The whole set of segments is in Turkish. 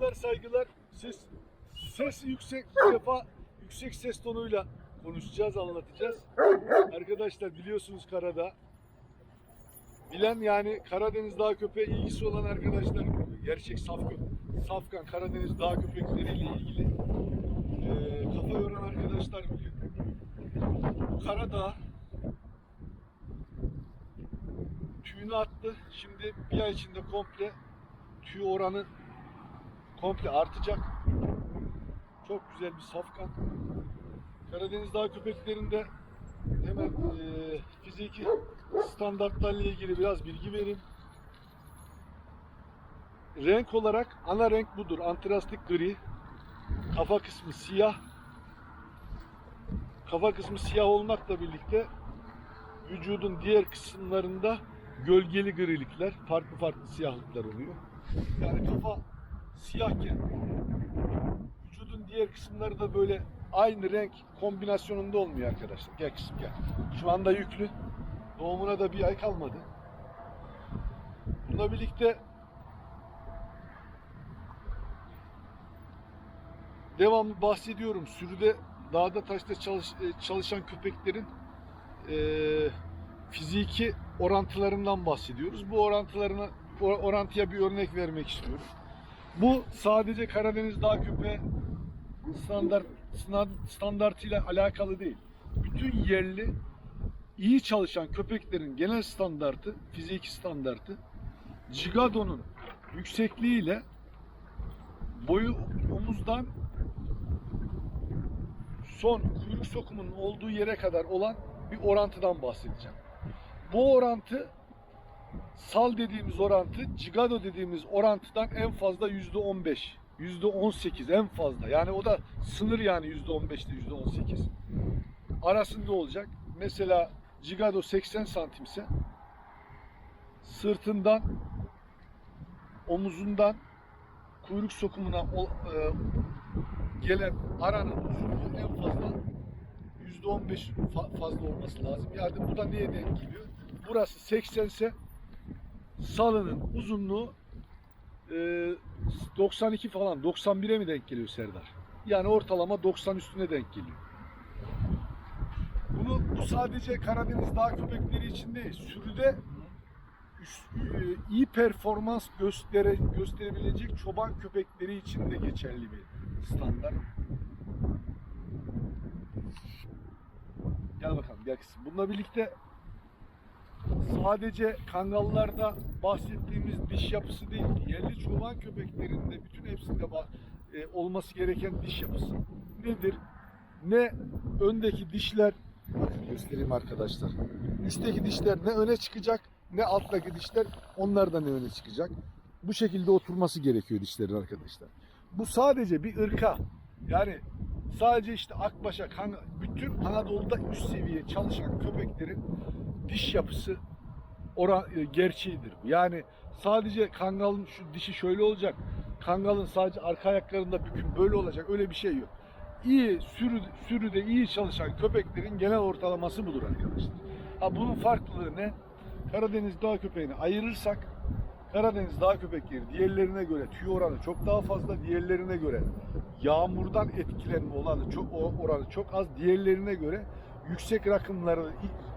Selamlar, saygılar. Ses ses yüksek bu defa yüksek ses tonuyla konuşacağız, anlatacağız. Arkadaşlar biliyorsunuz karada bilen yani Karadeniz dağ köpeği ilgisi olan arkadaşlar gerçek safkan, safkan Karadeniz dağ köpekleriyle ilgili eee kafa yoran arkadaşlar biliyor. Karadağ tüyünü attı. Şimdi bir ay içinde komple tüy oranı komple artacak. Çok güzel bir safkan. Karadeniz dağ köpeklerinde hemen eee fiziki standartlarla ilgili biraz bilgi vereyim. Renk olarak ana renk budur. Antrastik gri. Kafa kısmı siyah. Kafa kısmı siyah olmakla birlikte vücudun diğer kısımlarında gölgeli grilikler, farklı farklı siyahlıklar oluyor. Yani kafa siyahken vücudun diğer kısımları da böyle aynı renk kombinasyonunda olmuyor arkadaşlar. Gel kızım gel. Şu anda yüklü. Doğumuna da bir ay kalmadı. Bununla birlikte devamlı bahsediyorum. Sürüde dağda taşta çalış- e, çalışan köpeklerin eee fiziki orantılarından bahsediyoruz. Bu orantılarına orantıya bir örnek vermek istiyorum. Bu sadece Karadeniz dağ köpeği standart standartıyla alakalı değil. Bütün yerli iyi çalışan köpeklerin genel standartı, fiziki standartı Gigado'nun yüksekliğiyle boyu omuzdan son kuyruk sokumunun olduğu yere kadar olan bir orantıdan bahsedeceğim. Bu orantı sal dediğimiz orantı, cigado dediğimiz orantıdan en fazla yüzde 15, yüzde 18 en fazla. Yani o da sınır yani yüzde 15 ile yüzde 18 arasında olacak. Mesela cigado 80 santimse sırtından, omuzundan, kuyruk sokumuna e, gelen aranın uzunluğu en fazla %15 fa- fazla olması lazım. Yani bu da neye denk geliyor? Burası 80 ise salının uzunluğu e, 92 falan 91'e mi denk geliyor Serdar? Yani ortalama 90 üstüne denk geliyor. Bunu bu sadece Karadeniz dağ köpekleri için değil, sürüde e, iyi performans göstere, gösterebilecek çoban köpekleri için de geçerli bir standart. Gel bakalım gel kızım. Bununla birlikte sadece kangallarda bahsettiğimiz diş yapısı değil, yerli çoban köpeklerinde bütün hepsinde e, olması gereken diş yapısı nedir? Ne öndeki dişler göstereyim arkadaşlar. Üstteki dişler ne öne çıkacak ne alttaki dişler onlar da ne öne çıkacak. Bu şekilde oturması gerekiyor dişlerin arkadaşlar. Bu sadece bir ırka yani sadece işte Akbaş'a, bütün Anadolu'da üst seviye çalışan köpeklerin diş yapısı oran, e, gerçeğidir. Yani sadece kangalın şu dişi şöyle olacak, kangalın sadece arka ayaklarında büküm böyle olacak öyle bir şey yok. İyi sürü, sürüde iyi çalışan köpeklerin genel ortalaması budur arkadaşlar. Ha bunun farklılığı ne? Karadeniz dağ köpeğini ayırırsak Karadeniz dağ köpekleri diğerlerine göre tüy oranı çok daha fazla, diğerlerine göre yağmurdan etkilenme oranı çok oranı çok az, diğerlerine göre yüksek rakımları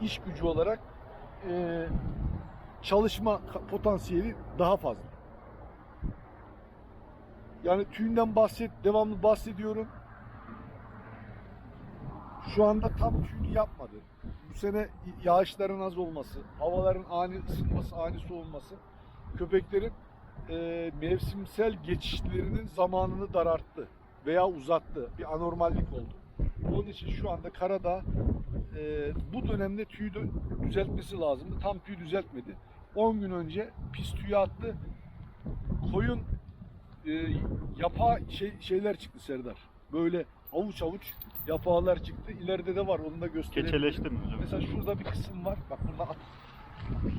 iş gücü olarak e, çalışma potansiyeli daha fazla. Yani tüyünden bahset, devamlı bahsediyorum. Şu anda tam tüyünü yapmadı. Bu sene yağışların az olması, havaların ani ısınması, ani soğuması köpeklerin e, mevsimsel geçişlerinin zamanını daralttı veya uzattı. Bir anormallik oldu. Onun için şu anda Karadağ e, bu dönemde tüyü düzeltmesi lazımdı. Tam tüyü düzeltmedi. 10 gün önce pis tüyü attı. Koyun e, yapa şey, şeyler çıktı Serdar. Böyle avuç avuç yapağlar çıktı. İleride de var. Onu da gösterebilirim. Keçeleşti mi hocam? Mesela şurada bir kısım var. Bak burada at.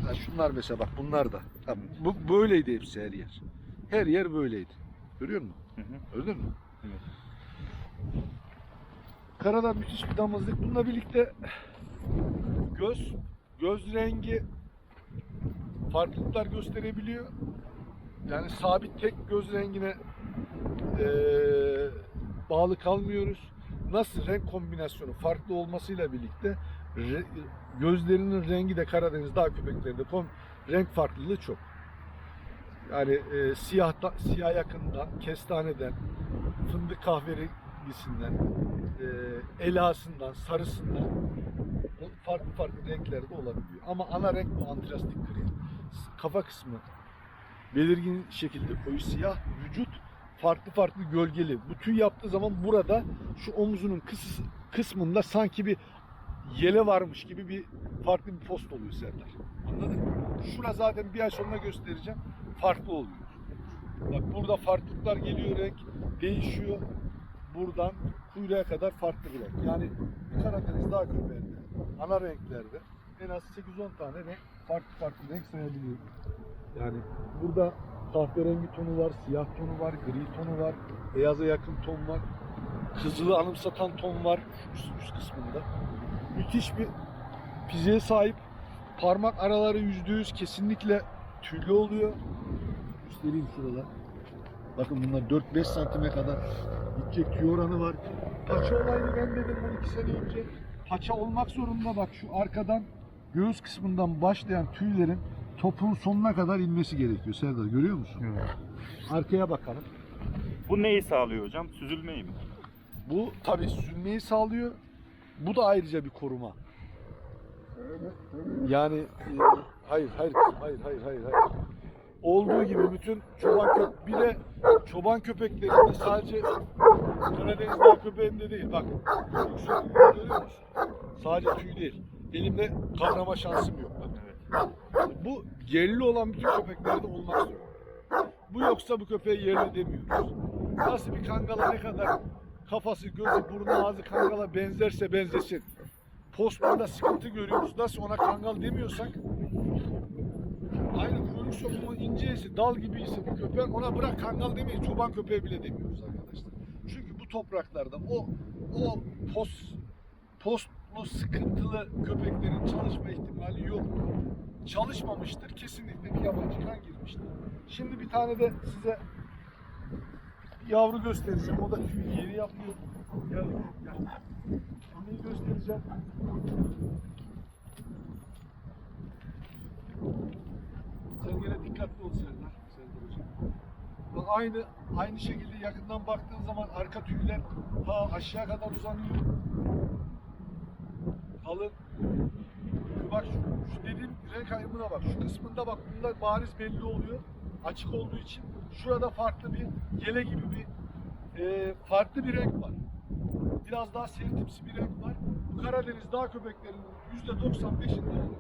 Ya şunlar mesela bak bunlar da. Ha, bu böyleydi hepsi her yer. Her yer böyleydi. Görüyor musun? Hı hı. Gördün mü? Evet. Karada müthiş bir damızlık. Bununla birlikte göz, göz rengi farklılıklar gösterebiliyor. Yani sabit tek göz rengine eee, bağlı kalmıyoruz. Nasıl renk kombinasyonu farklı olmasıyla birlikte re- gözlerinin rengi de Karadeniz dağ köpeklerinde kom- renk farklılığı çok. Yani e, siyahta, siyah yakından, kestaneden, fındık kahverengisinden, e, elasından, sarısından farklı farklı renklerde olabiliyor. Ama ana renk bu antrastik gri. Kafa kısmı belirgin şekilde koyu siyah, vücut farklı farklı gölgeli. Bu tüy yaptığı zaman burada şu omuzunun kıs, kısmında sanki bir yele varmış gibi bir farklı bir post oluyor Serdar. Anladın mı? Şura zaten bir ay sonra göstereceğim. Farklı oluyor. Bak burada farklılıklar geliyor renk değişiyor. Buradan kuyruğa kadar farklı bir renk. Yani Karadeniz dağ köpeğinde ana renklerde en az 8-10 tane renk farklı farklı renk sayabiliyorum. Yani burada kahverengi tonu var, siyah tonu var, gri tonu var, beyaza yakın ton var, kızılı anımsatan ton var üst, üst kısmında. Müthiş bir fiziğe sahip. Parmak araları yüzde yüz kesinlikle tüylü oluyor. Göstereyim şurada. Bakın bunlar 4-5 santime kadar gidecek tüy oranı var. Paça olayını ben dedim 12 sene önce. Paça olmak zorunda bak şu arkadan göğüs kısmından başlayan tüylerin topuğun sonuna kadar inmesi gerekiyor. Serdar görüyor musun? Arkaya bakalım. Bu neyi sağlıyor hocam? Süzülmeyi mi? Bu tabii süzülmeyi sağlıyor. Bu da ayrıca bir koruma. Yani e, hayır hayır hayır hayır hayır hayır. Olduğu gibi bütün çoban köpek bir de çoban köpeklerinde sadece Karadeniz dağ köpeğinde değil bak yüksek görüyor musun? Sadece tüy değil. Elimde kavrama şansım yok bak. Bu yerli olan bütün köpeklerde olmak zorunda. Bu yoksa bu köpeğe yerli demiyoruz. Nasıl bir kangala ne kadar kafası, gözü, burnu, ağzı kangala benzerse benzesin. Postunda sıkıntı görüyoruz. Nasıl ona kangal demiyorsak sokumu inceyse, dal gibiyse bu köpeğin ona bırak kangal demeyiz. Çoban köpeği bile demiyoruz arkadaşlar. Çünkü bu topraklarda o o post postlu sıkıntılı köpeklerin çalışma ihtimali yok. Çalışmamıştır. Kesinlikle bir yabancı kan girmiştir. Şimdi bir tane de size yavru göstereceğim. O da yeri yapıyor. Gel gel. Onu göstereceğim. Sen gene dikkatli ol Serdar. Serdar hocam. Aynı aynı şekilde yakından baktığın zaman arka tüyler ha aşağı kadar uzanıyor. Kalın. Bak şu, şu dediğim renk ayrımına bak. Şu kısmında bak bunlar bariz belli oluyor. Açık olduğu için. Şurada farklı bir yele gibi bir e, farklı bir renk var. Biraz daha seyirtimsi bir renk var. Karadeniz dağ köpeklerinin %95'inde olur.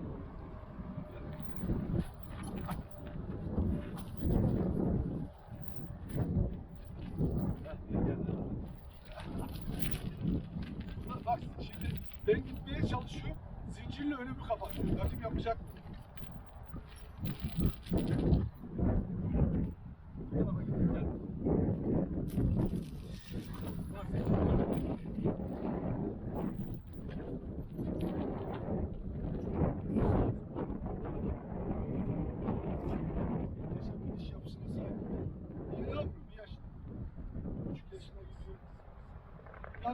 Bak şimdi ben gitmeye çalışıyorum. Zincirle önümü kapatıyor. Bakayım yapacak mı? Yanıma git, gel. Bak, Muhteşem bir iş yapısına sahip. Niye ne yapıyor? Bir yaşında. Küçük yaşına gidiyor.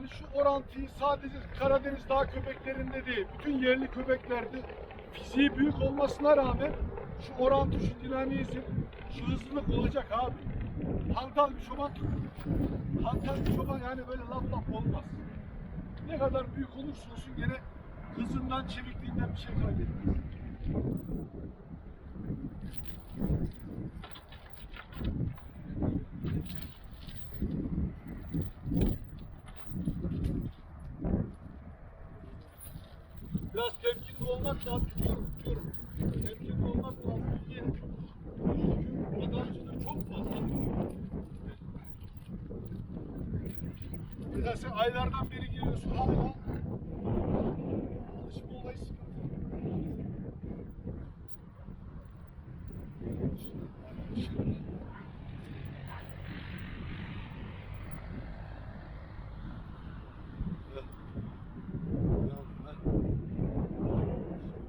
Yani şu orantıyı sadece Karadeniz dağ köpeklerinde değil, bütün yerli köpeklerde fiziği büyük olmasına rağmen şu orantı, şu dinamizm, şu hızlılık olacak abi. Hantal bir çoban, hantal bir çoban yani böyle laf laf olmaz. Ne kadar büyük olursa olsun gene hızından, çevikliğinden bir şey kaybetmez. Biraz temkinli olmak lazım. Tutuyorum, tutuyorum. Temkinli olmak lazım. Niye? Çünkü adamcılığı çok fazla. Mesela sen aylardan beri geliyorsun hala. Alışma olayı sıkıntı.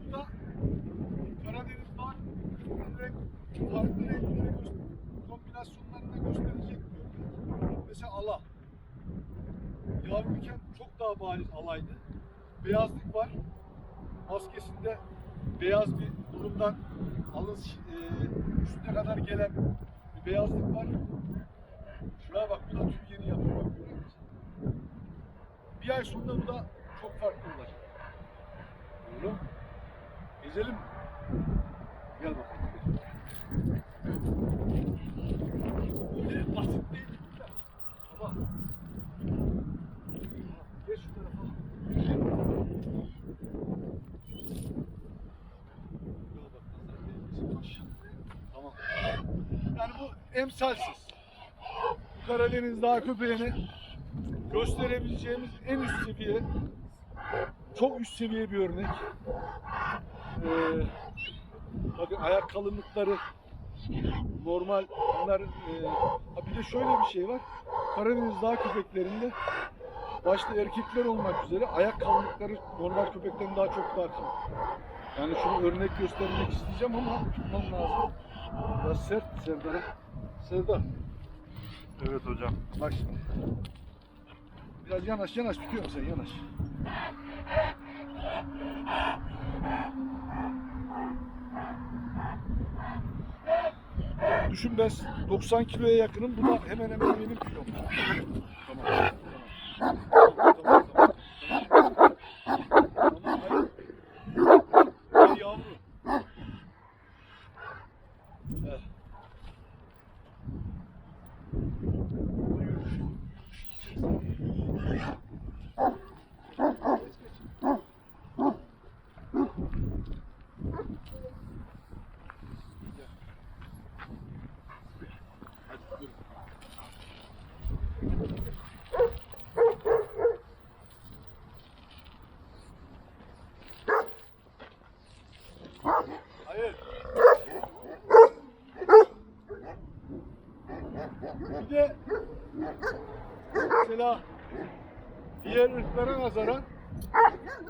Burada Karadeniz var. Renk, farklı renkleri göster- kombinasyonlarını da gösterecek diyor. mesela ala. Yavruyken çok daha bariz alaydı. Beyazlık var. Maskesinde beyaz bir burundan alın e, üstüne kadar gelen bir beyazlık var. Şuraya bak bu da tüy yeni yapıyor. Bir ay sonra bu da çok farklı olacak. Doğru. Gezelim mi? Gel bakalım. Öyle basit değil. Baba. Geç şu tarafa. Tamam. Yani bu emsalsiz. Karadeniz Dağ köpeğini gösterebileceğimiz en üst seviye, çok üst seviye bir örnek. Ee, bakın ayak kalınlıkları normal. Bunlar e, bir de şöyle bir şey var. Karadeniz Dağ köpeklerinde başta erkekler olmak üzere ayak kalınlıkları normal köpekten daha çok daha kalın. Yani şunu örnek göstermek isteyeceğim ama tutmam lazım. Biraz sert Serdar'a. Serdar Evet hocam. bak şimdi. Biraz yanaş yanaş tutuyorum sen yanaş. Düşün ben 90 kiloya yakınım. Bu da hemen hemen benim kilom. Tamam. Tamam. Tamam. Tamam. Tamam. hayır. Bir yavru. Evet. Hadi yürü. Hayır. De mesela diğer ırklara nazaran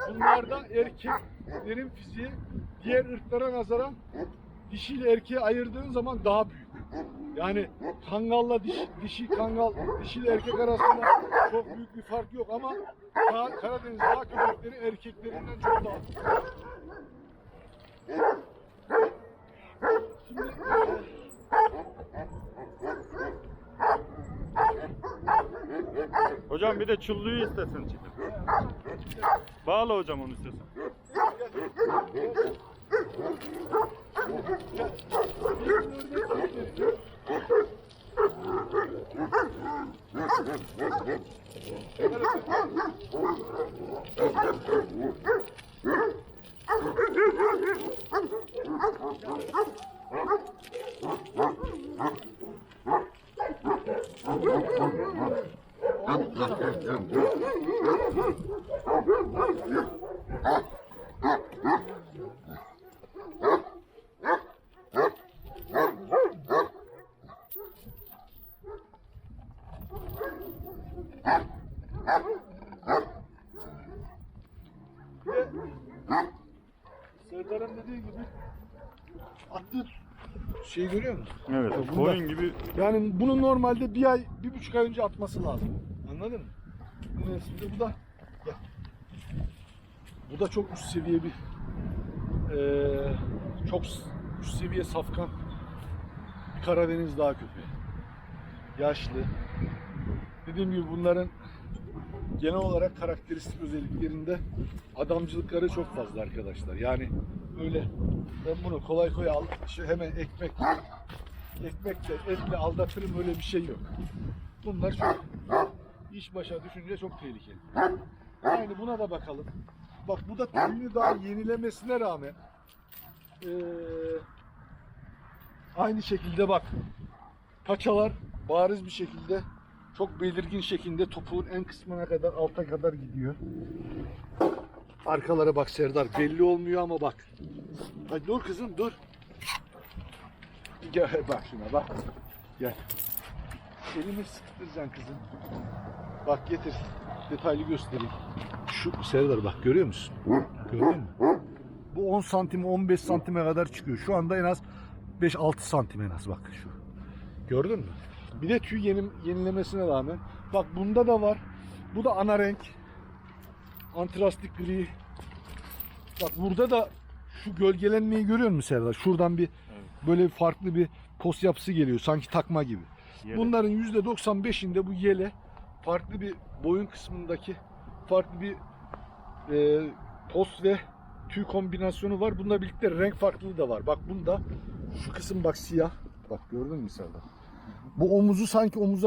bunlarda erkeklerin fiziği diğer ırklara nazaran dişi ile erkeği ayırdığın zaman daha büyük. Yani kangalla dişi, dişi kangal, dişi ile erkek arasında çok büyük bir fark yok ama Ka- Karadeniz dağ köpekleri erkeklerinden çok daha büyük. Hocam bir de çulluyu istesen çekin. Bağla hocam onu istesen. Bir de Serdar'ın dediği gibi attığı şey görüyor musun? Evet. Bunda- Koyun gibi Yani bunu normalde bir ay, bir buçuk ay önce atması lazım. Anladın mı? Bu nesilde bu da gel. Bu da çok üst seviye bir eee, çok üst seviye safkan bir Karadeniz dağ köpeği. Yaşlı. Dediğim gibi bunların genel olarak karakteristik özelliklerinde adamcılıkları çok fazla arkadaşlar. Yani öyle ben bunu kolay kolay al, şu hemen ekmek ekmekle, etle aldatırım öyle bir şey yok. Bunlar çok iş başa düşünce çok tehlikeli. Aynı buna da bakalım. Bak bu da tüyünü daha yenilemesine rağmen eee, aynı şekilde bak paçalar bariz bir şekilde çok belirgin şekilde topuğun en kısmına kadar alta kadar gidiyor. Arkalara bak Serdar belli olmuyor ama bak. Hadi dur kızım dur. Gel bak şuna bak. Gel. Elimi sıktıracaksın kızım. Bak getir. Detaylı göstereyim. Şu Serdar bak görüyor musun? Gördün mü? Bu 10 santim 15 santime kadar çıkıyor. Şu anda en az 5-6 santim en az bak şu. Gördün mü? Bir de tüy yeni, yenilemesine rağmen. Bak bunda da var. Bu da ana renk. Antrastik gri. Bak burada da şu gölgelenmeyi görüyor musun Serdar? Şuradan bir Evet. böyle farklı bir pos yapısı geliyor. Sanki takma gibi. Yelek. Bunların %95'inde bu yele farklı bir boyun kısmındaki farklı bir e, pos ve tüy kombinasyonu var. Bununla birlikte renk farklılığı da var. Bak bunda şu kısım bak siyah. Bak gördün mü Serdar? Bu omuzu sanki omuza